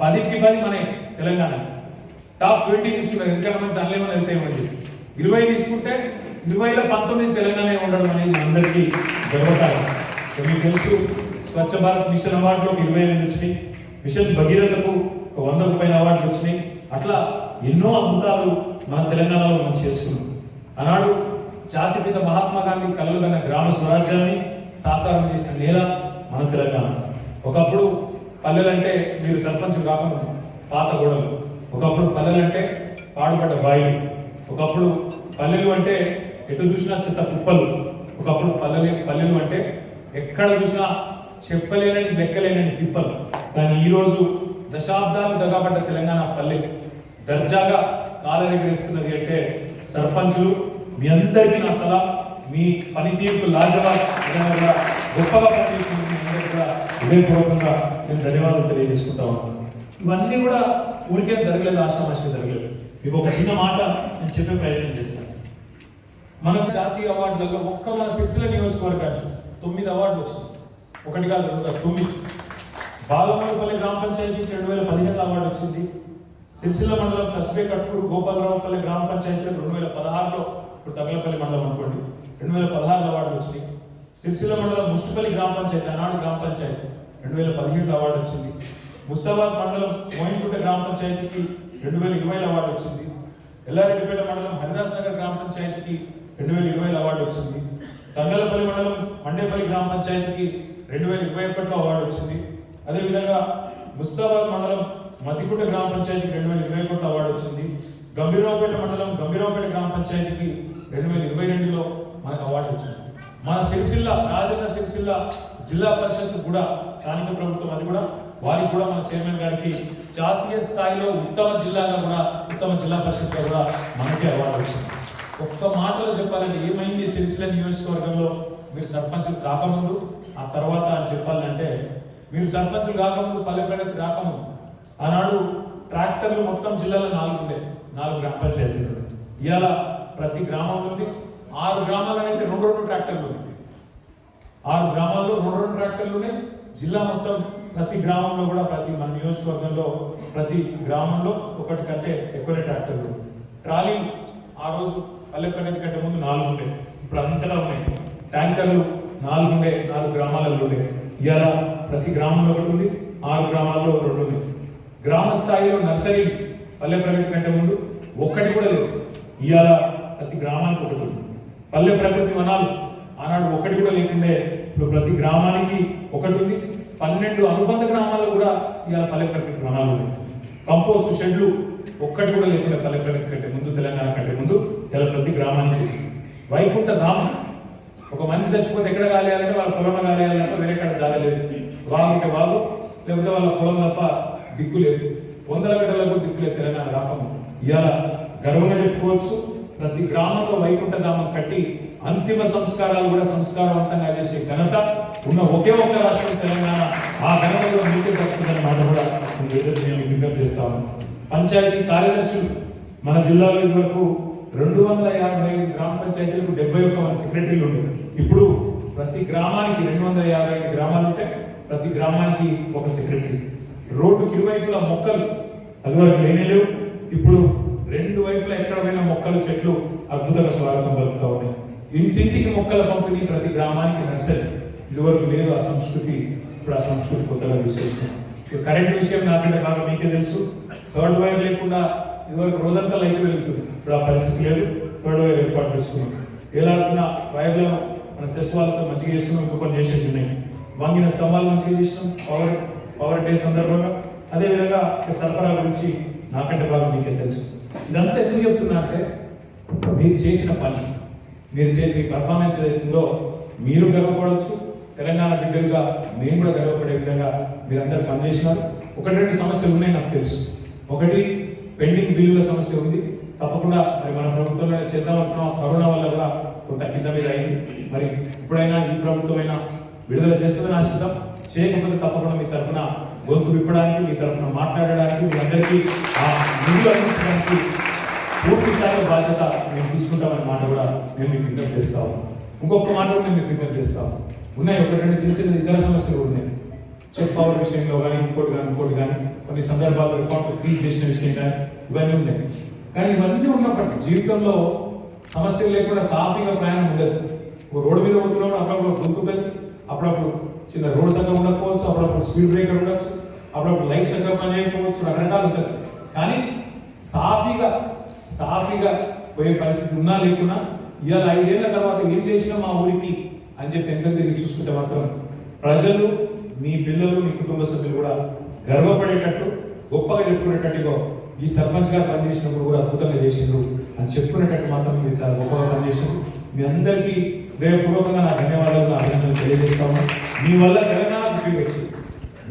పదికి పది మన తెలంగాణ. టాప్ ట్వంటీ తీసుకుంటారు. ఎందుకంటే మనం దానిలో ఏమైనా వెళ్తాయేమని ఇవ్వండి ఇరవై తీసుకుంటే ఇరవైలో పంతొమ్మిది తెలంగాణ ఉండడం అనేది అందరికీ గర్వకారం మీకు తెలుసు స్వచ్ఛ భారత్ మిషన్ అవార్డులో ఒక ఇరవై ఎనిమిది వచ్చినాయి. మిషన్ భగీరథకు ఒక వందకు పైన అవార్డులు వచ్చినాయి. అట్లా ఎన్నో అద్భుతాలు మన తెలంగాణలో మనం చేసుకున్నాం. ఆనాడు జాతిపిత మహాత్మా గాంధీ కలలు కన్న గ్రామ స్వరాజ్యాన్ని సాకారం చేసిన నేల మన తెలంగాణ. ఒకప్పుడు పల్లెలంటే మీరు సర్పంచ్ కాకముందు పాత గోడలు. ఒకప్పుడు పల్లెలంటే పాడుపడ్డ బాయిలు. ఒకప్పుడు పల్లెలు అంటే ఎటు చూసినా చెత్త కుప్పలు. ఒకప్పుడు పల్లెలు పల్లెలు అంటే ఎక్కడ చూసినా చెప్పలేనని లెక్కలేనని తిప్పలు. కానీ ఈరోజు దశాబ్దాలు దగ్గబడ్డ తెలంగాణ పల్లె. దర్జాగా కాలరెగరేస్తున్నది అంటే సర్పంచులు. మీ అందరికీ నా సలహా మీ పనితీరుకు లాజవాబ్. గొప్పగా పనిచేస్తున్న మీ అందరికీ కూడా హృదయపూర్వకంగా నేను ధన్యవాదాలు తెలియజేసుకుంటా ఉన్నాను. ఇవన్నీ కూడా ఊరికే జరగలేదు ఆశామాషి జరగలేదు. మీకు ఒక చిన్న మాట నేను చెప్పే ప్రయత్నం చేస్తాను. మనం జాతీయ అవార్డులలో ఒక్క మన సిరిసిల్ల నియోజకవర్గానికి తొమ్మిది అవార్డులు వచ్చింది ఒకటి కాదు తొమ్మిది. బాలమూడిపల్లి గ్రామ పంచాయతీకి రెండు వేల పదిహేను అవార్డు వచ్చింది. సిరిసిల్ల మండలం కస్బే కట్పూర్ గోపాలరావుపల్లి గ్రామ పంచాయతీలకు రెండు వేల పదహారులో ఇప్పుడు తగలపల్లి మండలం అనుకోండి. రెండు వేల పదహారులో అవార్డు వచ్చింది సిరిసిల్ల మండలం ముష్టిపల్లి గ్రామ పంచాయతీ ఆనాడు గ్రామ పంచాయతీ. రెండు వేల పదిహేడులో అవార్డు వచ్చింది. ముస్తాబాద్ మండలం మోయిన్గుట్ట గ్రామ పంచాయతీకి రెండు వేల ఇరవైలో అవార్డు వచ్చింది. ఎల్లారెడ్డిపేట మండలం హరిదాస్ నగర్ గ్రామ పంచాయతీకి రెండు వేల ఇరవైలో అవార్డు వచ్చింది. తంగలపల్లి మండలం మండేపల్లి గ్రామ పంచాయతీకి రెండు వేల ఇరవై ఒకటిలో అవార్డు వచ్చింది. అదేవిధంగా ముస్తాబాద్ మండలం మద్దికుంట గ్రామ పంచాయతీకి రెండు వేల ఇరవై ఒకటిలో అవార్డు వచ్చింది. గంభీరావుపేట మండలం గంభీరావుపేట గ్రామ పంచాయతీకి రెండు వేల ఇరవై రెండులో మనకు అవార్డు వచ్చింది. మన సిరిసిల్ల రాజన్న సిరిసిల్ల జిల్లా పరిషత్ కూడా స్థానిక ప్రభుత్వం అది కూడా. వారికి కూడా మన చైర్మన్ గారికి జాతీయ స్థాయిలో ఉత్తమ జిల్లాగా కూడా ఉత్తమ జిల్లా పరిషత్గా కూడా మనకే అవార్డు వచ్చింది. ఒక్క మాటలో చెప్పాలంటే ఏమైంది సిరిసిల్ల నియోజకవర్గంలో? మీరు సర్పంచులు కాకముందు ఆ తర్వాత అని చెప్పాలంటే మీరు సర్పంచులు కాకముందు పల్లెపేటకు రాకముందు ఆనాడు ట్రాక్టర్లు మొత్తం జిల్లాలో నాలుగు ఉండే నాలుగు గ్రామ పంచాయతీలు. ఇవాళ ప్రతి గ్రామం ఉంది. ఆరు గ్రామాలనైతే రెండు రెండు ట్రాక్టర్లు. ఉన్నాయి ఆరు గ్రామాల్లో రెండు రెండు ట్రాక్టర్లు ఉన్నాయి జిల్లా మొత్తం ప్రతి గ్రామంలో కూడా ప్రతి మన నియోజకవర్గంలో ప్రతి గ్రామంలో ఒకటి కంటే ఎక్కువనే ట్రాక్టర్లు. ట్రాలీ ఆ రోజు పల్లె ప్రగతి కంటే ముందు నాలుగు ఉండే. ఇప్పుడు అంతలా ఉన్నాయి. ట్యాంకర్లు నాలుగు ఉండే నాలుగు గ్రామాలలో ఉండే. ఇలా ప్రతి గ్రామంలో ఒకటి ఉంది ఆరు గ్రామాల్లో రెండు ఉంది గ్రామ స్థాయిలో నర్సరీ పల్లె ప్రగతి కంటే ముందు ఒక్కటి కూడా లేదు. ఇవాళ ప్రతి గ్రామానికి ఒకటి ఉంది. పల్లె ప్రకృతి వనాలు ఆనాడు ఒకటి కూడా లేకుండే. ఇప్పుడు ప్రతి గ్రామానికి ఒకటి ఉంది. పన్నెండు అనుబంధ గ్రామాల్లో కూడా ఇవాళ పల్లె ప్రకృతి వనాలు ఉన్నాయి. కంపోస్ట్ షెడ్లు ఒక్కటి కూడా లేకుండా పల్లె ప్రగతి కంటే ముందు తెలంగాణ కంటే ముందు ఇలా ప్రతి గ్రామానికి వైకుంఠ ధామ ఒక మనిషి చచ్చిపోతే ఎక్కడ కాలేయాలంటే వాళ్ళ పొలం కాలేయాలంటే వేరే ఎక్కడ జాగలేదు వాగుంటే వాళ్ళు లేకపోతే వాళ్ళ పొలం తప్ప దిక్కు లేదు. వందల గంటలకు దిక్కు లేదు తెలంగాణ రాకము ఇవాళ గర్వంగా చెప్పుకోవచ్చు. ప్రతి గ్రామంలో వైకుంఠ ధామం కట్టి అంతిమ సంస్కారాలు కూడా సంస్కారవంతంగా చేసే ఘనత ఉన్న ఒకే ఒక్క రాష్ట్రం తెలంగాణ ఆ ఘనతలో మీకే దక్కుతుందన్న మాట కూడా నేను విజ్ఞప్తి చేస్తాను పంచాయతీ కార్యదర్శులు మన జిల్లాలో వరకు రెండు వందల యాభై ఐదు గ్రామ పంచాయతీలకు డెబ్బై ఒక్క మంది సెక్రటరీలు ఉండేవి. ఇప్పుడు ప్రతి గ్రామానికి రెండు వందల యాభై ఐదు గ్రామాలు ఉంటే ప్రతి గ్రామానికి ఒక సెక్రటరీ. రోడ్డుకి ఇరువైపులా మొక్కలు. అది వరకు లేనే లేవు. ఇప్పుడు వైపులా ఎక్కడ మొక్కలు చెట్లు అద్భుతంగా స్వాగతం పలుకుతా ఉన్నాయి. ఇంటింటికి మొక్కల పంపిణీ ప్రతి గ్రామానికి నర్సరీ. ఇదివరకు లేదు ఆ సంస్కృతి ఇప్పుడు ఆ సంస్కృతి కొత్తగా తీసుకొస్తున్నాం కరెంట్ విషయం నాకంటే బాగా మీకే తెలుసు. థర్డ్ వైర్ లేకుండా ఇదివరకు రోజంతా లైట్ వెళ్తుంది ఇప్పుడు ఆ పరిస్థితి లేదు. థర్డ్ వైర్ ఏర్పాటు చేసుకున్నాం. ఏలాడుతున్న వైర్లను మన సెస్ వాళ్ళతో మంచిగా చేసుకున్నాం. ఇంకో పని చేసేది ఉన్నాయి వంగిన స్తంభాలు మంచిగా చేసినాం. పవర్ పవర్ డే సందర్భంగా. అదేవిధంగా సరఫరా గురించి నాకంటే బాగా మీకే తెలుసు. ఇదంతా ఎందుకు చెప్తున్నారంటే మీరు చేసిన పని మీరు చేసిన పర్ఫార్మెన్స్ ఏదైతుందో మీరు గర్వపడవచ్చు తెలంగాణ బిడ్డలుగా మేము కూడా గర్వపడే విధంగా మీరందరూ పనిచేసినారు. ఒకటి రెండు సమస్యలు ఉన్నాయి నాకు తెలుసు. ఒకటి పెండింగ్ బిల్లుల సమస్య ఉంది. తప్పకుండా మరి మన ప్రభుత్వంలో చేద్దాం అనుకున్నాం. కరోనా వల్ల కూడా కొంత కింద మీద అయింది. మరి ఇప్పుడైనా ఈ ప్రభుత్వమైనా విడుదల చేస్తుందని ఆశిద్దాం. చేయకపోతే తప్పకుండా మీ తరఫున గొంతు విప్పడానికి మీ తరఫున మాట్లాడడానికి మీ అందరికీ ఆ నిధులు అందించడానికి పూర్తి స్థాయి బాధ్యత మేము తీసుకుంటామనే మాట కూడా మేము మీకు విజ్ఞప్తి చేస్తాము ఇంకొక మాట కూడా మేము మీకు విజ్ఞప్తి చేస్తాము ఉన్నాయి ఒక రెండు చిన్న చిన్న ఇతర సమస్యలు ఉన్నాయి. చెక్ పవర్ విషయంలో కానీ ఇంకోటి కానీ ఇంకోటి కానీ కొన్ని సందర్భాల్లో రికార్డు ఫీజ్ చేసిన విషయం కానీ ఇవన్నీ ఉన్నాయి. కానీ ఇవన్నీ ఉన్నప్పటికీ జీవితంలో సమస్యలు లేకుండా సాఫీగా ప్రయాణం ఉండదు. రోడ్డు మీద పోతున్నాం అప్పుడప్పుడు గుంతుతుంది అప్పుడప్పుడు చిన్న రోడ్ సంఘం ఉండకపోవచ్చు అప్పుడప్పుడు స్పీడ్ బ్రేకర్ ఉండొచ్చు అప్పుడప్పుడు లైట్ సగం పని చేయకపోవచ్చు రకరకాలు ఉంటుంది. కానీ సాఫీగా సాఫీగా పోయే పరిస్థితి ఉన్నా లేకున్నా ఇవాళ ఐదేళ్ళ తర్వాత ఏం చేసినా మా ఊరికి అని చెప్పి ఎంత తిరిగి చూసుకుంటే మాత్రం ప్రజలు మీ పిల్లలు మీ కుటుంబ సభ్యులు కూడా గర్వపడేటట్టు గొప్పగా చెప్పుకునేటట్టుగా ఈ సర్పంచ్ గారు పనిచేసినప్పుడు కూడా అద్భుతంగా చేసిండ్రు అని చెప్పుకునేటట్టు మాత్రం మీరు చాలా గొప్పగా పనిచేసిండ్రు. మీ అందరికీ హృదయపూర్వకంగా నా ధన్యవాదాలు నా అభినందనలు తెలియజేస్తాము. మీ వల్ల తెలంగాణ పేరు వచ్చింది.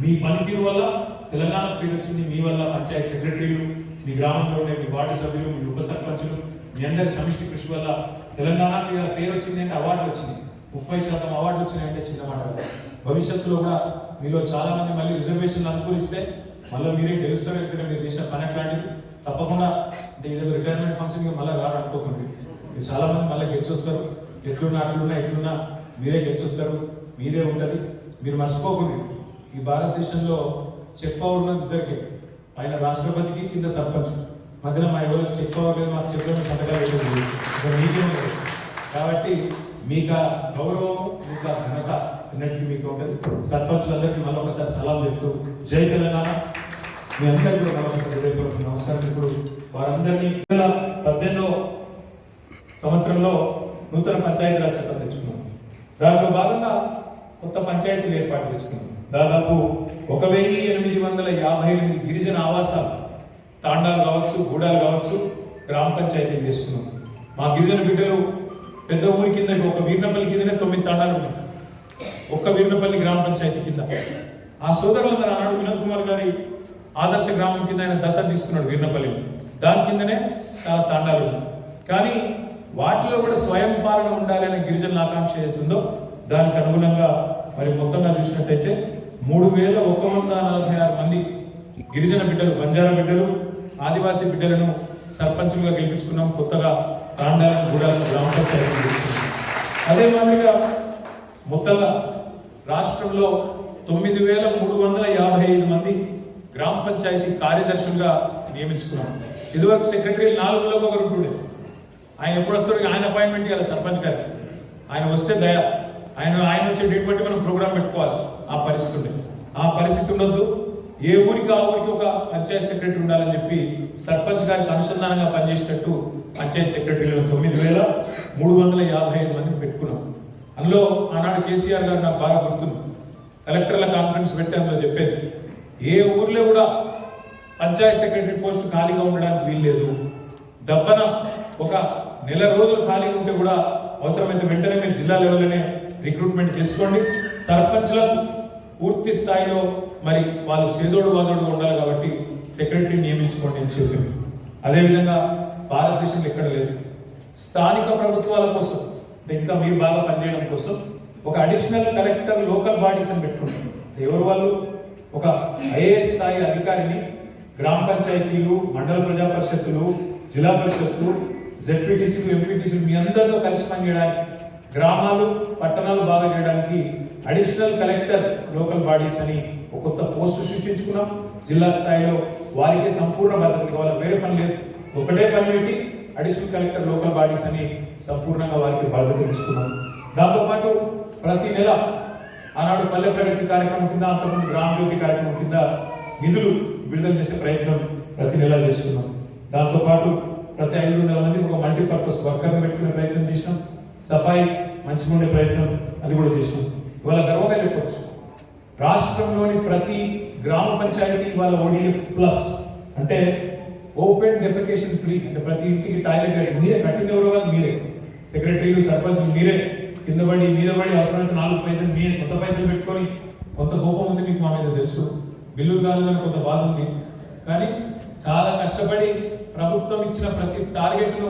మీ పనితీరు వల్ల తెలంగాణ పేరు వచ్చింది. మీ వల్ల పంచాయతీ సెక్రటరీలు మీ గ్రామంలో ఉండే మీ వార్డు సభ్యులు మీ ఉప సర్పంచులు మీ అందరి సమిష్టి కృషి వల్ల తెలంగాణకి ఇలా పేరు వచ్చింది అంటే అవార్డు వచ్చింది. ముప్పై శాతం అవార్డు వచ్చినాయంటే చిన్న మాట భవిష్యత్తులో కూడా మీలో చాలా మంది మళ్ళీ రిజర్వేషన్లు అనుకూలిస్తే మళ్ళీ మీరే గెలుస్తారు ఎందుకంటే మీరు చేసిన పని అట్లాంటిది. తప్పకుండా అంటే ఏదో రిటైర్మెంట్ ఫంక్షన్ మళ్ళీ రారు అనుకోకండి మీరు చాలా మంది మళ్ళీ గెలిచొస్తారు. ఎట్లున్నా అట్లున్నా ఎట్లున్నా మీరే గెలిచొస్తారు మీదే ఉంటుంది. మీరు మర్చిపోకండి. ఈ భారతదేశంలో చెక్ పవర్ ఉన్నది ఇద్దరికి. ఆయన రాష్ట్రపతికి కింద సర్పంచ్ మధ్యలో మా ఎవరికి చెక్ పవర్ లేదు మాకు చెప్పిన సంతకాలు ఇక మీకే కాబట్టి మీకు ఆ గౌరవం మీకు ఆ ఘనత అన్నిటికీ మీకు ఉంటుంది. సర్పంచులందరికీ మళ్ళీ ఒకసారి సలాం చెప్తూ జై తెలంగాణ. మీ అందరికీ కూడా నమస్కారం నమస్కారం. ఇప్పుడు వారందరినీ పద్దెనిమిదో సంవత్సరంలో నూతన పంచాయతీరాజ్ చట్టం తెచ్చుకున్నాం. దాంట్లో భాగంగా కొత్త పంచాయతీలు ఏర్పాటు చేసుకున్నాం. దాదాపు ఒక వెయ్యి ఎనిమిది వందల యాభై ఎనిమిది గిరిజన ఆవాసాలు తాండాలు కావచ్చు గూడాలు కావచ్చు గ్రామ పంచాయతీలు చేసుకున్నాం. మా గిరిజన బిడ్డలు పెద్ద ఊరి కింద ఒక వీర్నపల్లి కిందనే తొమ్మిది తాండాలు ఉన్నాయి. ఒక్క వీర్నపల్లి గ్రామ పంచాయతీ కింద. ఆ సోదరులందరూ ఆనాడు వినోద్ కుమార్ గారి ఆదర్శ గ్రామం కింద ఆయన దత్తత తీసుకున్నాడు వీర్నపల్లి దాని కిందనే చాలా తాండాలు ఉన్నాయి. కానీ వాటిలో కూడా స్వయం పాలన ఉండాలి అనే గిరిజనుల ఆకాంక్ష ఏదైతుందో దానికి అనుగుణంగా మరి మొత్తంగా చూసినట్టయితే మూడు వేల ఒక వంద నలభై ఆరు మంది గిరిజన బిడ్డలు బంజారా బిడ్డలు ఆదివాసీ బిడ్డలను సర్పంచులుగా గెలిపించుకున్నాం. కొత్తగా తాండాల గూడాల గ్రామ పంచాయతీ అదే మాదిరిగా మొత్తంగా రాష్ట్రంలో తొమ్మిది వేల మూడు వందల యాభై ఐదు మంది గ్రామ పంచాయతీ కార్యదర్శులుగా నియమించుకున్నాం. ఇదివరకు సెక్రటరీ నాలుగులో ఒకరు ఉండేది. ఆయన ఎప్పుడు వస్తాడు ఆయన అపాయింట్మెంట్ ఇవ్వాలి సర్పంచ్ గారికి. ఆయన వస్తే దయ. ఆయన ఆయన వచ్చే డేట్ బట్టి మనం ప్రోగ్రామ్ పెట్టుకోవాలి. ఆ పరిస్థితి ఉండే ఆ పరిస్థితి ఉండొద్దు. ఏ ఊరికి ఆ ఊరికి ఒక పంచాయత్ సెక్రటరీ ఉండాలని చెప్పి సర్పంచ్ గారికి అనుసంధానంగా పనిచేసేటట్టు పంచాయత్ సెక్రటరీలో తొమ్మిది వేల మూడు వందల యాభై ఐదు మందిని పెట్టుకున్నాం. అందులో ఆనాడు కేసీఆర్ గారు నాకు బాగా గుర్తుంది. కలెక్టర్ల కాన్ఫరెన్స్ పెడితే అందులో చెప్పేది ఏ ఊర్లో కూడా పంచాయత్ సెక్రటరీ పోస్ట్ ఖాళీగా ఉండడానికి వీల్లేదు. దబ్బన ఒక నెల రోజులు ఖాళీగా ఉంటే కూడా అవసరమైతే వెంటనే మీరు జిల్లా లెవెల్లోనే రిక్రూట్మెంట్ చేసుకోండి. సర్పంచ్లకు పూర్తి స్థాయిలో మరి వాళ్ళు చేదోడు బాదోడుగా ఉండాలి కాబట్టి సెక్రటరీ నియమించుకోండి అని చెప్పింది అదేవిధంగా భారతదేశంలో ఎక్కడ లేదు. స్థానిక ప్రభుత్వాల కోసం ఇంకా మీరు బాగా పనిచేయడం కోసం ఒక అడిషనల్ కలెక్టర్ లోకల్ బాడీస్ అని ఎవరు వాళ్ళు? ఒక ఐఏఎస్ స్థాయి అధికారిని గ్రామ పంచాయతీలు మండల ప్రజా పరిషత్తులు జిల్లా పరిషత్తులు జెడ్పీటీసీలు ఎంపీటీసీలు మీ అందరితో కలిసి పనిచేయడానికి గ్రామాలు పట్టణాలు బాగా చేయడానికి అడిషనల్ కలెక్టర్ లోకల్ బాడీస్ అని ఒక కొత్త పోస్టు సృష్టించుకున్నాం. జిల్లా స్థాయిలో వారికి సంపూర్ణ భద్రత కావాలి వేరే పని లేదు. ఒకటే పని పెట్టి అడిషనల్ కలెక్టర్ లోకల్ బాడీస్ అని సంపూర్ణంగా వారికి బాధ్యత ఇస్తున్నాం. దాంతోపాటు ప్రతి నెల ఆనాడు పల్లె ప్రగతి కార్యక్రమం కింద అంతకుముందు గ్రామ జ్యోతి కార్యక్రమం కింద నిధులు విడుదల చేసే ప్రయత్నం ప్రతి నెల చేస్తున్నాం. దాంతోపాటు ప్రతి ఐదు వందల మంది ఒక మల్టీపర్పస్ వర్కర్ని పెట్టుకునే ప్రయత్నం చేసినాం. సఫాయి మంచిగా ఉండే ప్రయత్నం అది కూడా చేసినాం. ఇవాళ గర్వంగా చెప్పవచ్చు రాష్ట్రంలోని ప్రతి గ్రామ పంచాయతీ వాళ్ళ ఓడిఎఫ్ ప్లస్ అంటే ఓపెన్ డెఫికేషన్ ఫ్రీ అంటే ప్రతి ఇంటికి టాయిలెట్ మీరే కట్టిన ఎవరో కాదు మీరే. సెక్రటరీలు సర్పంచ్ మీరే. కింద పడి మీద పడి అవసరమైతే నాలుగు పైసలు మీరే సొంత పైసలు పెట్టుకొని కొంత కోపం ఉంది మీకు మా మీద తెలుసు. బిల్లులు కాలేదని కొంత బాధ ఉంది. కానీ చాలా కష్టపడి ప్రభుత్వం ఇచ్చిన ప్రతి టార్గెట్ను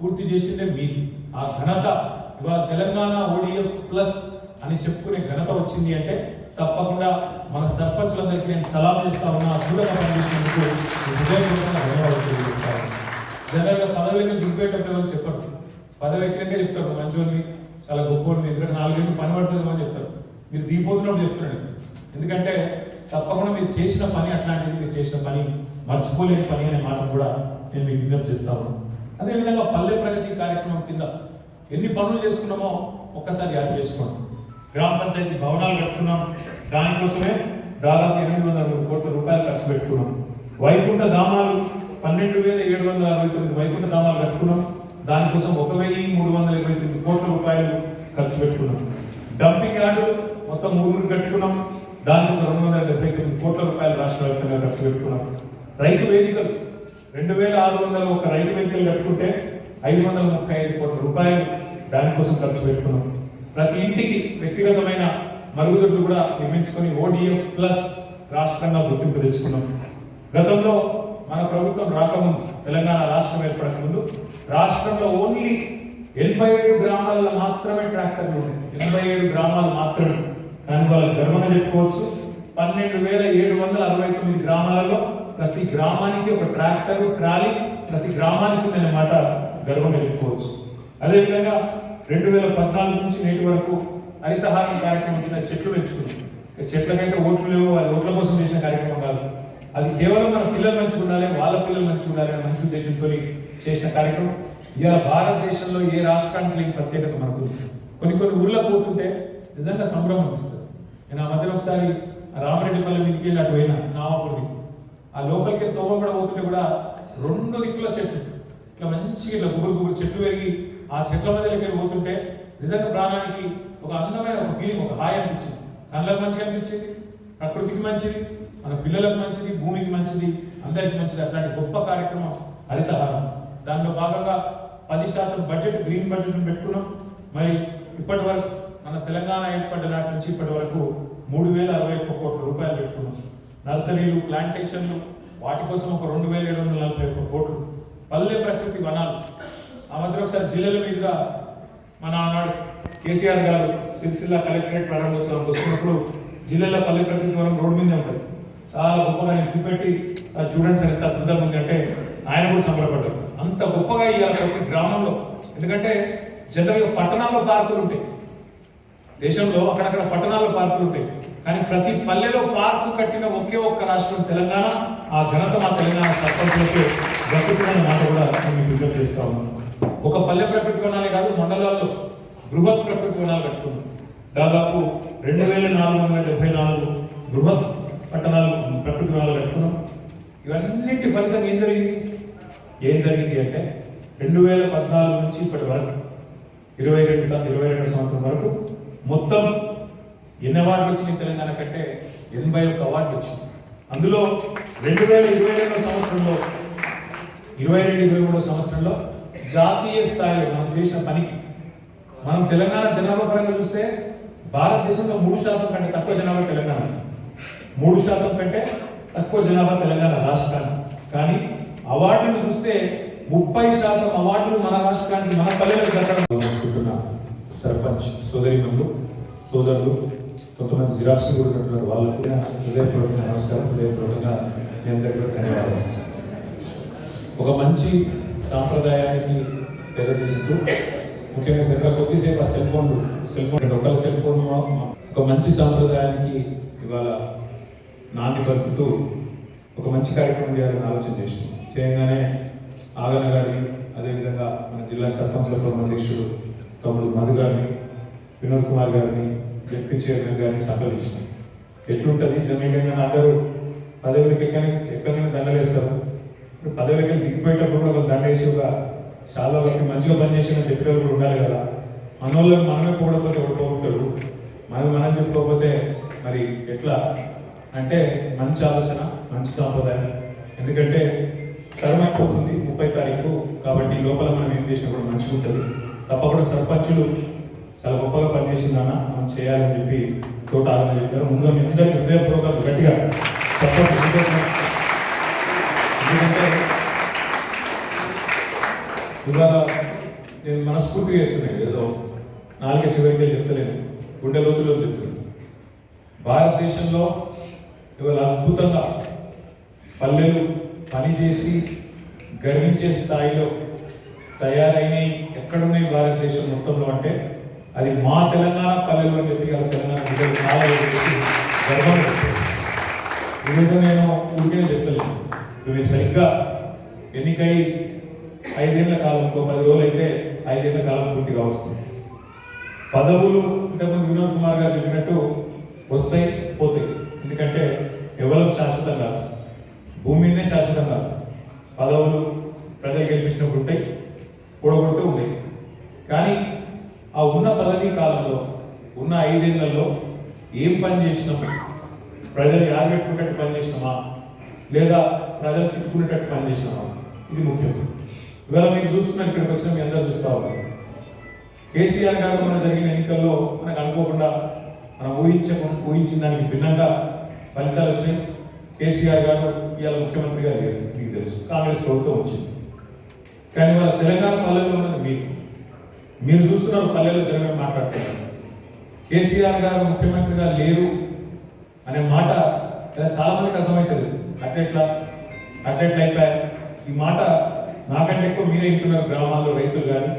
పూర్తి చేసిందే మీరు. ఆ ఘనత ఇవాళ తెలంగాణ ఓడిఎఫ్ ప్లస్ అని చెప్పుకునే ఘనత వచ్చింది అంటే తప్పకుండా మన సర్పంచులందరికీ నేను సలాం చేస్తా ఉన్నా. దూరంగా పనిచేసినందుకు హృదయపూర్వకంగా ధన్యవాదాలు తెలియజేస్తాను జనరల్గా పదవులను దిగిపోయేటప్పుడు ఎవరు చెప్పరు? పదవి ఎక్కినాక చెప్తారు. మంచోని చాలా గొప్ప ఎందుకంటే నాలుగేళ్ళు పని పడుతుంది అని చెప్తారు. మీరు దిగిపోతున్నప్పుడు చెప్తున్నాడు ఎందుకంటే తప్పకుండా మీరు చేసిన పని అట్లాంటిది మీరు చేసిన పని మర్చిపోలేని పని అనే మాట కూడా నేను మీకు విజ్ఞప్తి చేస్తాను. అదేవిధంగా పల్లె ప్రగతి కార్యక్రమం కింద ఎన్ని పనులు చేసుకున్నామో ఒక్కసారి యాడ్ చేసుకోండి. గ్రామ పంచాయతీ భవనాలు కట్టుకున్నాం. దానికోసమే దాదాపు ఎనిమిది వందల కోట్ల రూపాయలు ఖర్చు పెట్టుకున్నాం. వైకుంఠ ధామాలు పన్నెండు వేల ఏడు వందల అరవై తొమ్మిది వైకుంఠ ధామాలు కట్టుకున్నాం. దానికోసం ఒక వెయ్యి మూడు వందల ఇరవై తొమ్మిది కోట్ల రూపాయలు ఖర్చు పెట్టుకున్నాం. డంపింగ్ యార్డు మొత్తం మూడు కట్టుకున్నాం. దానికి రెండు వందల డెబ్బై తొమ్మిది కోట్ల రూపాయలు రాష్ట్ర వ్యాప్తంగా ఖర్చు పెట్టుకున్నాం. రైతు వేదికలు రెండు వేల ఆరు వందల ఒక రైలు వెహికల్ కట్టుకుంటే ఐదు వందల ముప్పై ఐదు కోట్ల రూపాయలు దానికోసం ఖర్చు పెట్టుకున్నాం. ప్రతి ఇంటికి వ్యక్తిగతమైన మరుగుదొడ్లు కూడా నిర్మించుకొని ఓడిఎఫ్ ప్లస్ రాష్ట్రంగా గుర్తింపు తెచ్చుకున్నాం. గతంలో మన ప్రభుత్వం రాకముందు తెలంగాణ రాష్ట్రం ఏర్పడక ముందు రాష్ట్రంలో ఓన్లీ ఎనభై ఏడు గ్రామాల్లో మాత్రమే ట్రాక్టర్లు ఉన్నాయి. ఎనభై ఏడు గ్రామాలు మాత్రమే. కానీ గర్వంగా చెప్పుకోవచ్చు. పన్నెండు వేల ఏడు వందల అరవై తొమ్మిది గ్రామాలలో ప్రతి గ్రామానికి ఒక ట్రాక్టర్ ట్రాలీ ప్రతి గ్రామానికి ఉందన్నమాట గర్వం గర్వంగా అదేవిధంగా రెండు వేల పద్నాలుగు నుంచి నేటి వరకు హరితహారం కార్యక్రమం కింద చెట్లు పెంచుకున్నాం. చెట్లకైతే ఓట్లు లేవు ఓట్ల కోసం చేసిన కార్యక్రమం కాదు. అది కేవలం మన పిల్లలు మంచిగా ఉండాలి వాళ్ళ పిల్లలు మంచిగా ఉండాలి అనే మంచి ఉద్దేశంతో చేసిన కార్యక్రమం. ఇలా భారతదేశంలో ఏ రాష్ట్రానికి లేని ప్రత్యేకత మనకు కొన్ని కొన్ని ఊళ్ళో పోతుంటే నిజంగా సంబరం అనిపిస్తుంది. నేను ఆ మధ్యన ఒకసారి రామరెడ్డిపల్లి మీదకి వెళ్ళి అటు పోయినా నామపురి ఆ లోపలికి తోవ పోతుంటే కూడా రెండు దిక్కుల చెట్లు ఇట్లా మంచిగా ఇట్లా గుబురు గుబురు చెట్లు పెరిగి ఆ చెట్ల మధ్యలోకి పోతుంటే నిజంగా ప్రాణానికి ఒక అందమైన ఒక ఫీలింగ్ ఒక హాయి అనిపించింది. కళ్ళకు మంచిగా అనిపించింది ప్రకృతికి మంచిది మన పిల్లలకు మంచిది భూమికి మంచిది అందరికి మంచిది. అట్లాంటి గొప్ప కార్యక్రమం హరితహారం. దానిలో భాగంగా పది శాతం బడ్జెట్ గ్రీన్ బడ్జెట్ పెట్టుకున్నాం. మరి ఇప్పటి వరకు మన తెలంగాణ ఏర్పడ్డ నాటి నుంచి ఇప్పటి వరకు మూడు వేల అరవై ఒక్క కోట్ల రూపాయలు పెట్టుకున్నాం. నర్సరీలు ప్లాంటేషన్లు వాటి కోసం ఒక రెండు వేల ఏడు వందల నలభై ఒక్క కోట్లు. పల్లె ప్రకృతి వనాలు. ఆ మధ్య ఒకసారి జిల్లాల మీదుగా మన ఆనాడు కేసీఆర్ గారు సిరిసిల్ల కలెక్టరేట్ ప్రారంభోత్సవం వస్తున్నప్పుడు జిల్లాలో పల్లె ప్రకృతి వనం రోడ్డు మీదే ఉంటుంది. చాలా గొప్పగా నేను చూపెట్టి చూడండి సార్ ఎంత అద్భుతంగా ఉంది అంటే ఆయన కూడా సంబరపడ్డారు. అంత గొప్పగా ఇవాళ ప్రతి గ్రామంలో. ఎందుకంటే జనరల్గా పట్టణాల్లో పార్కులు ఉంటాయి. దేశంలో అక్కడక్కడ పట్టణాల్లో పార్కులు ఉంటాయి. కానీ ప్రతి పల్లెలో పార్కు కట్టిన ఒకే ఒక్క రాష్ట్రం తెలంగాణ ఆ ఘనత మా తెలంగాణ సర్పంచులకు దక్కుతుందన్న మాట కూడా మేము మీకు విజ్ఞప్తి చేస్తా ఒక పల్లె ప్రకృతి వనాలే కాదు మండలాల్లో బృహత్ ప్రకృతి వనాలు కట్టుకున్నాం. దాదాపు రెండు వేల నాలుగు వందల డెబ్బై నాలుగు బృహత్ పట్టణాలు ప్రకృతి వనాలు కట్టుకున్నాం. ఇవన్నింటి ఫలితం ఏం జరిగింది? ఏం జరిగింది అంటే రెండు వేల పద్నాలుగు నుంచి ఇప్పటి వరకు ఇరవై రెండు ఇరవై రెండు సంవత్సరం వరకు మొత్తం ఎన్ని అవార్డులు వచ్చినాయి తెలంగాణ కంటే ఎనభై ఒక్క అవార్డులు వచ్చింది అందులో రెండు వేల ఇరవై రెండవ సంవత్సరంలో ఇరవై రెండు ఇరవై మూడవ సంవత్సరంలో జాతీయ స్థాయిలో మనం చేసిన పనికి మనం తెలంగాణ జనాభా పరంగా చూస్తే భారతదేశంలో మూడు శాతం కంటే తక్కువ జనాభా తెలంగాణ. మూడు శాతం కంటే తక్కువ జనాభా తెలంగాణ రాష్ట్రాన్ని కానీ అవార్డులు చూస్తే ముప్పై శాతం అవార్డులు మన రాష్ట్రానికి మన పల్లెలకు దక్కడం సర్పంచ్ సోదరి సోదరులు కొంతమంది జిరాక్స్ కూడా ఉంటున్నారు వాళ్ళకి కూడా హృదయపూర్వక నమస్కారం హృదయపూర్వకంగా మీ అందరికీ కూడా ధన్యవాదాలు. ఒక మంచి సాంప్రదాయానికి తెరదీస్తూ ముఖ్యంగా జనరల్ కొద్దిసేపు ఆ సెల్ ఫోన్ సెల్ ఫోన్ ఒకళ్ళ సెల్ ఫోన్ ఒక మంచి సాంప్రదాయానికి ఇవాళ నాంది పలుకుతూ ఒక మంచి కార్యక్రమం చేయాలని ఆలోచన చేసి చేయగానే ఆగన గారి అదేవిధంగా మన జిల్లా సర్పంచ్ల ఫోరం అధ్యక్షుడు తమ్ముడు మధు గారిని వినోద్ కుమార్ గారిని డిప్యూటీ చైర్మన్ గారిని సంప్రదించినాం ఎట్లుంటుంది? జమీకంగా అందరూ పదవులకి ఎక్కని ఎక్కడైనా దండలేస్తారు. ఇప్పుడు పదవులకి దిగిపోయేటప్పుడు కూడా ఒక దండ వేసి ఒక చాలా వరకు మంచిగా పనిచేసిన చెప్పేవారు కూడా ఉండాలి కదా. మన వాళ్ళని మనమే పోకపోతే ఒకటి పోగొడతాడు. మనం మనం చెప్పుకోకపోతే మరి ఎట్లా? అంటే మంచి ఆలోచన మంచి సాంప్రదాయం. ఎందుకంటే టర్మ్ అయిపోతుంది ముప్పై తారీఖు కాబట్టి లోపల మనం ఏం చేసినా కూడా మంచిగా ఉంటుంది తప్పకుండా సర్పంచులు చాలా గొప్పగా పనిచేసిందన్న మనం చేయాలని చెప్పి తోట ఆలోచన చెప్పారు ముందుగా మీ అందరికీ హృదయపూర్వక గట్టిగా ఎందుకంటే ఇవాళ నేను మనస్ఫూర్తిగా చెప్తున్నాను ఏదో నాలుగు చివరికి చెప్తలేను గుండె లోతులో చెప్తున్నాను. భారతదేశంలో ఇవాళ అద్భుతంగా పల్లెలు పనిచేసి గర్వించే స్థాయిలో తయారైనవి ఎక్కడున్నాయి భారతదేశం మొత్తంలో అంటే అది మా తెలంగాణ పల్లెలు అని చెప్పి ఇవాళ తెలంగాణ బిడ్డలు చాలా గర్వం గర్వంగా నేను ఊరికే చెప్తలేను ఇప్పుడు సరిగ్గా ఎన్నికై ఐదేళ్ళ కాలం ఇంకో పది రోజులు అయితే ఐదేళ్ళ కాలం పూర్తిగా వస్తుంది పదవులు ఇంతకుముందు వినోద్ కుమార్ గారు చెప్పినట్టు వస్తాయి పోతాయి. ఎందుకంటే ఎవరు శాశ్వతం కాదు. భూమి మీదనే శాశ్వతం కాదు. పదవులు ప్రజలు గెలిపించినప్పుడు ఉంటాయి కూడగొడుతూ ఉన్నాయి కానీ ఆ ఉన్న పదవీ కాలంలో ఉన్న ఐదేళ్ళలో ఏం పని చేసినాం ప్రజలు యాదపెట్టుకునేటట్టు పని చేసినామా? లేదా ప్రజలు తిట్టుకునేటట్టు పని చేసినామా? ఇది ముఖ్యం. ఇవాళ మీరు చూస్తున్నారు ఇక్కడికి వచ్చిన మీ అందరూ చూస్తా ఉన్నారు. కేసీఆర్ గారు మన జరిగిన ఎన్నికల్లో మనకు అనుకోకుండా మనం ఊహించకుండా ఊహించిన దానికి భిన్నంగా ఫలితాలు వచ్చినాయి. కేసీఆర్ గారు ఇవాళ ముఖ్యమంత్రిగా లేదు మీకు తెలుసు. కాంగ్రెస్ ప్రభుత్వం వచ్చింది. కానీ వాళ్ళ తెలంగాణ పల్లెల్లో ఉన్నది మీరు. మీరు చూస్తున్నారు పల్లెల్లో జనమే మాట్లాడుతున్నారు. కేసీఆర్ గారు ముఖ్యమంత్రిగా లేరు అనే మాట ఇలా చాలా అర్థమవుతుంది. అట్లెట్లా అట్లెట్లా అయిపోయా? ఈ మాట నాకంటే ఎక్కువ మీరే ఇంటున్నారు గ్రామాల్లో రైతులు కానీ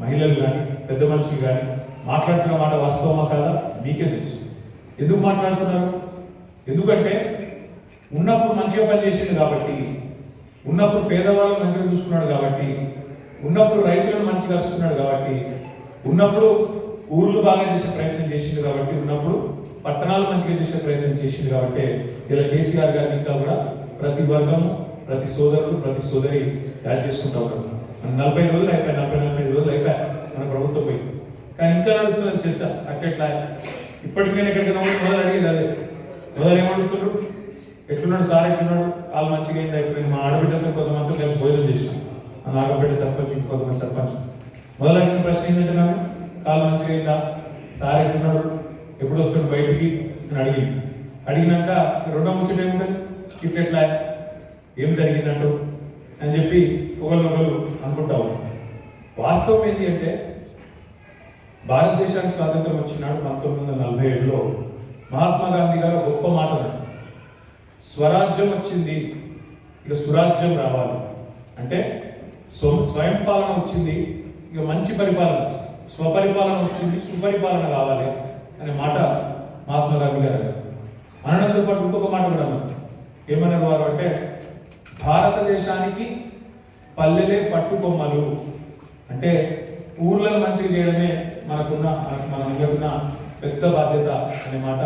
మహిళలు కానీ పెద్ద మనుషులు కానీ మాట్లాడుతున్న మాట వాస్తవమా కాదా? మీకే తెలుసు. ఎందుకు మాట్లాడుతున్నారు? ఎందుకంటే ఉన్నప్పుడు మంచిగా పని చేసింది కాబట్టి ఉన్నప్పుడు పేదవాళ్ళు మంచిగా చూసుకున్నాడు కాబట్టి ఉన్నప్పుడు రైతులను మంచిగా చూసుకున్నాడు కాబట్టి ఉన్నప్పుడు ఊర్లు బాగా చేసే ప్రయత్నం చేసింది కాబట్టి ఉన్నప్పుడు పట్టణాలు మంచిగా చేసే ప్రయత్నం చేసింది కాబట్టి ఇలా కేసీఆర్ గారిని ఇంకా కూడా ప్రతి వర్గము ప్రతి సోదరుడు ప్రతి సోదరి యాడ్ చేసుకుంటా ఉన్నారు నలభై రోజులు అయిపోయాయి నలభై నలభై ఐదు రోజులు అయిపోయాయి మన ప్రభుత్వం పోయి. కానీ ఇంకా నడుస్తున్నది చర్చ అట్లెట్లా ఇప్పటికి నేను ఎక్కడికైనా మొదలు అడిగేది అదే. మొదలు ఏమడుగుతున్నారు ఎట్లున్నాడు సార్ ఎట్లున్నాడు? వాళ్ళు మంచిగా అయింది అయిపోయింది? మా ఆడబిడ్డతో కొంతమంది కలిసి భోజనం చేసినాం. నాగపేట సర్పంచ్ ఇంకొంతమంది సర్పంచ్. మొదలైన ప్రశ్న ఏంటంటే నాకు కాలు మంచిగా అయిందా? సార్ ఎట్లున్నాడు ఎప్పుడు వస్తాడు బయటికి? అని అడిగింది. అడిగినాక రెండో ముచ్చట ఏముంటుంది? ఇట్లా ఎట్లా? ఏం జరిగిందంటూ? అని చెప్పి ఒకరినొకరు అనుకుంటా వాస్తవం ఏంటి అంటే భారతదేశానికి స్వాతంత్రం వచ్చినాడు పంతొమ్మిది వందల నలభై ఏడులో మహాత్మా గాంధీ గారు గొప్ప మాట స్వరాజ్యం వచ్చింది ఇక సురాజ్యం రావాలి. అంటే సో స్వయం పాలన వచ్చింది. ఇక మంచి పరిపాలన స్వపరిపాలన వచ్చింది సుపరిపాలన కావాలి అనే మాట మహాత్మా గాంధీ గారు అనడంతో పాటు ఇంకొక మాట కూడా ఏమన్నారు వారు అంటే భారతదేశానికి పల్లెలే పట్టుకొమ్మలు. అంటే ఊర్లను మంచిగా చేయడమే మనకున్న మనకు మన ఉన్న పెద్ద బాధ్యత అనే మాట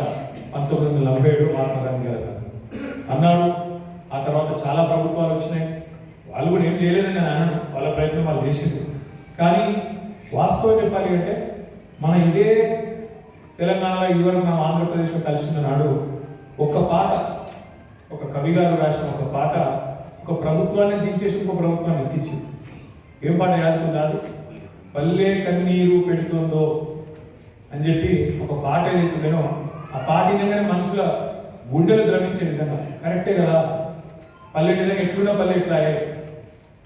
పంతొమ్మిది వందల నలభై ఏడు మహాత్మా గాంధీ గారు అన్నారు. అన్నాడు. ఆ తర్వాత చాలా ప్రభుత్వాలు వచ్చినాయి. వాళ్ళు కూడా ఏం చేయలేదని నేను అన్నాను వాళ్ళ ప్రయత్నం వాళ్ళు చేసింది కానీ వాస్తవం చెప్పాలి అంటే మన ఇదే తెలంగాణలో ఇదివరకు మనం ఆంధ్రప్రదేశ్లో కలిసిన నాడు ఒక పాట ఒక కవి గారు రాసిన ఒక పాట ఒక ప్రభుత్వాన్ని దించేసి ఇంకో ప్రభుత్వాన్ని ఎక్కించింది. ఏం పాట యాదుకున్నాడు పల్లె కన్నీరు పెడుతుందో అని చెప్పి ఒక పాట ఏదైతుందేనో ఆ పాట వినగానే మనుషుల గుండెలు ద్రవించే విధంగా. కరెక్టే కదా? పల్లె ఎట్లున్నా ఎట్లున్న పల్లె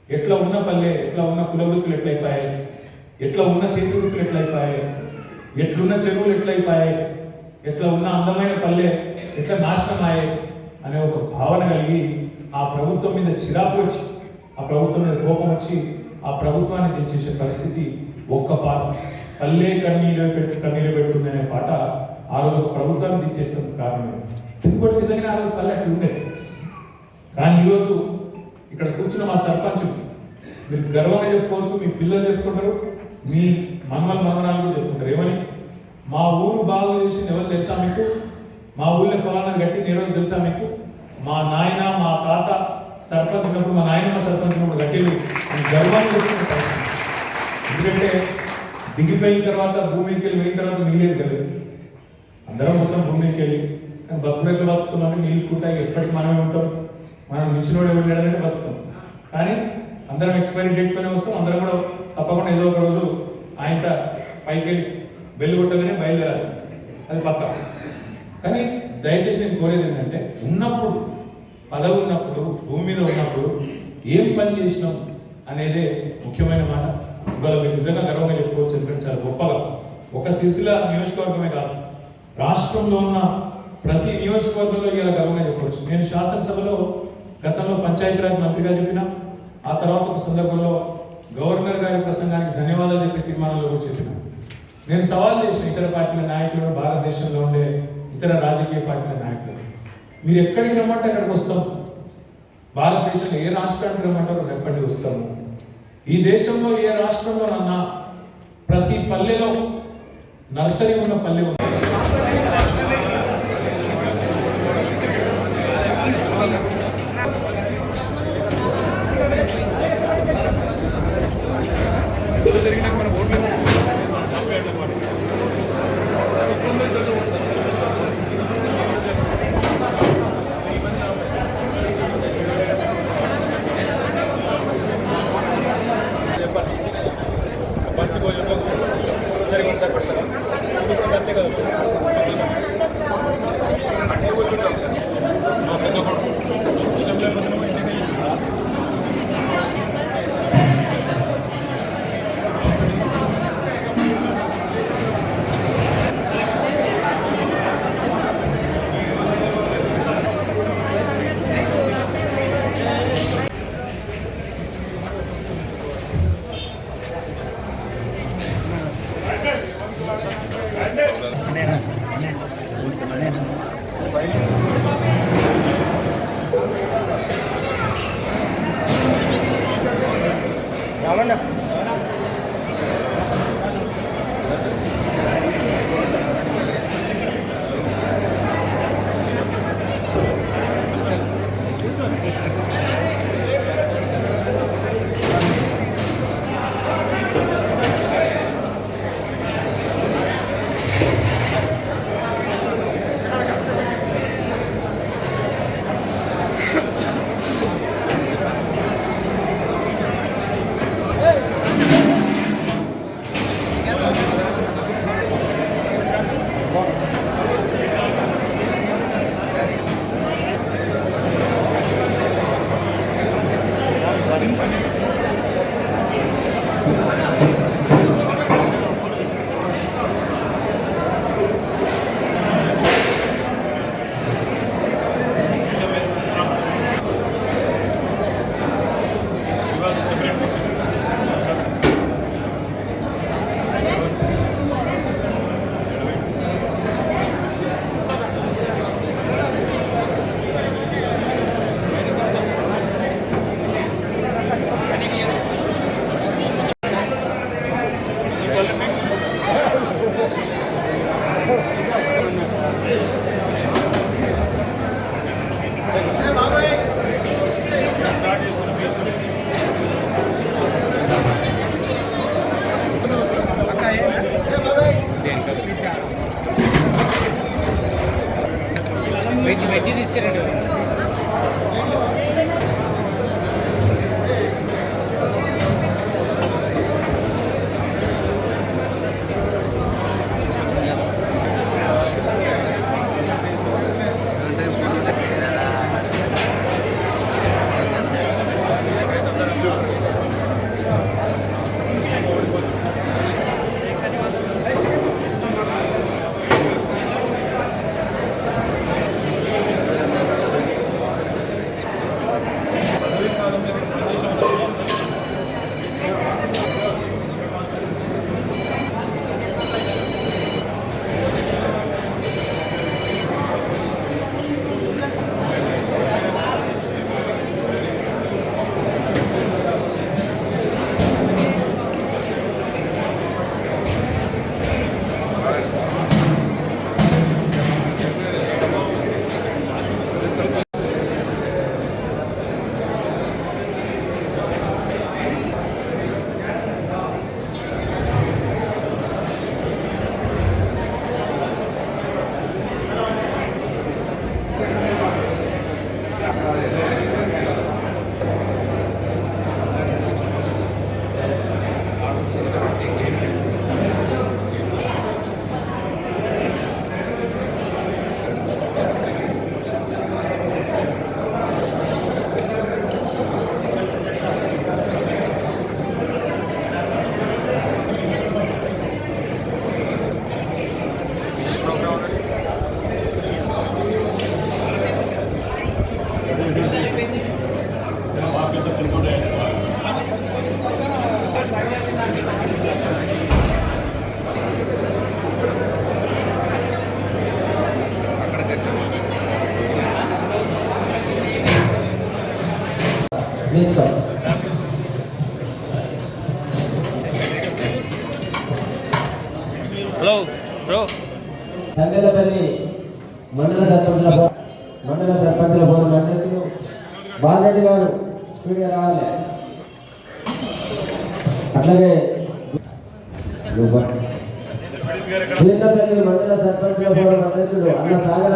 ఎట్లా ఉన్న పల్లె ఎట్లా ఉన్న కులవృత్తులు ఎట్లయిపోయాయి? ఎట్లా ఉన్న చేతి వృత్తులు ఎట్లయిపోయాయి? ఎట్లున్న చెరువులు ఎట్లయిపోయాయి? ఎట్లా ఉన్న అందమైన పల్లె ఎట్లా నాశనం అనే ఒక భావన కలిగి ఆ ప్రభుత్వం మీద చిరాకు వచ్చి ఆ ప్రభుత్వం మీద కోపం వచ్చి ఆ ప్రభుత్వాన్ని తెచ్చేసే పరిస్థితి ఒక్క పాట. పల్లె కన్నీరు పెట్టు కన్నీరు పెడుతుంది అనే పాట ఆ రోజు ఒక ప్రభుత్వాన్ని తెచ్చేసిన కారణం ఎందుకంటే నిజంగా ఆ రోజు పల్లె అట్లా ఉండేది కానీ ఈరోజు ఇక్కడ కూర్చున్న మా సర్పంచ్ మీరు గర్వంగా చెప్పుకోవచ్చు మీ పిల్లలు చెప్పుకుంటారు మీ మన్మల మన్మనాలు కూడా చెప్పుకుంటారు. ఏమని? మా ఊరు బాగు చేసింది ఎవరు తెలుసా మీకు? మా ఊళ్ళో ఫలానా గట్టి ఈరోజు తెలుసా మీకు? మా నాయన మా తాత సర్పంచ్ ఉన్నప్పుడు మా నాయనమ్మ సర్పంచ్ ఉన్నప్పుడు గట్టిలు గర్వాన్ని చెప్పుకుంటారు ఎందుకంటే దిగిపోయిన తర్వాత భూమికి వెళ్ళి పోయిన తర్వాత మిగిలేదు కదా. అందరం మొత్తం భూమికి వెళ్ళి కానీ బతుకుడెట్లు బతుకుతున్నాం నీళ్ళు కూడా ఎప్పటికి మనమే ఉంటాం. మనం మించిన వాడు వెళ్ళాడంటే బతుకుతాం. కానీ అందరం ఎక్స్పైరీ డేట్తోనే వస్తాం. అందరం కూడా తప్పకుండా ఏదో ఒక రోజు ఆయన పైకి వెళ్ళి బెల్లు కొట్టగానే బయలుదేరాలి. అది పక్క. కానీ దయచేసి నేను కోరేది ఏంటంటే ఉన్నప్పుడు పదవి ఉన్నప్పుడు భూమి మీద ఉన్నప్పుడు ఏం పని చేసినాం అనేదే ముఖ్యమైన మాట. ఇవాళ మీరు నిజంగా గర్వంగా చెప్పుకోవచ్చు ఎందుకంటే చాలా గొప్పగా ఒక సిరిసిల్ల నియోజకవర్గమే కాదు. రాష్ట్రంలో ఉన్న ప్రతి నియోజకవర్గంలో ఇలా గర్వంగా చెప్పవచ్చు నేను శాసనసభలో గతంలో పంచాయతీరాజ్ మంత్రిగా చెప్పిన ఆ తర్వాత ఒక సందర్భంలో గవర్నర్ గారి ప్రసంగానికి ధన్యవాదాలు చెప్పి తీర్మానంలో చెప్పిన. నేను సవాల్ చేసిన ఇతర పార్టీల నాయకులు భారతదేశంలో ఉండే ఇతర రాజకీయ పార్టీల నాయకులు మీరు ఎక్కడికి రమ్మంటే అక్కడికి వస్తాం? భారతదేశంలో ఏ రాష్ట్రానికి రమ్మంటారో చెప్పండి వస్తాము ఈ దేశంలో ఏ రాష్ట్రంలో అన్నా ప్రతి పల్లెలో నర్సరీ ఉన్న పల్లె ఉంది.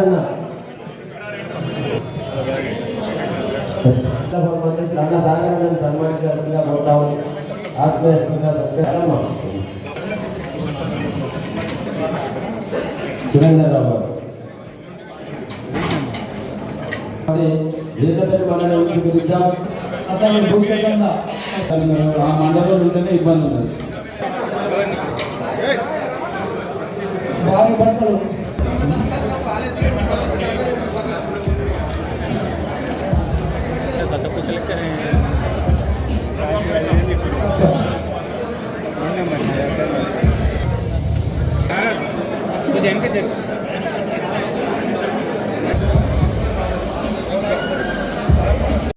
సాగర్ అన్న సాగర్ సన్మానించాల్సిందిగా పోతాము ఆత్మీయంగా సత్యాలమ్మ సురేందర్ రావు గారు. వీరపల్లి మండలం ఆ మండలంలో ఉంటేనే ఇబ్బంది ఉన్నది. వారి బట్టలు जैन के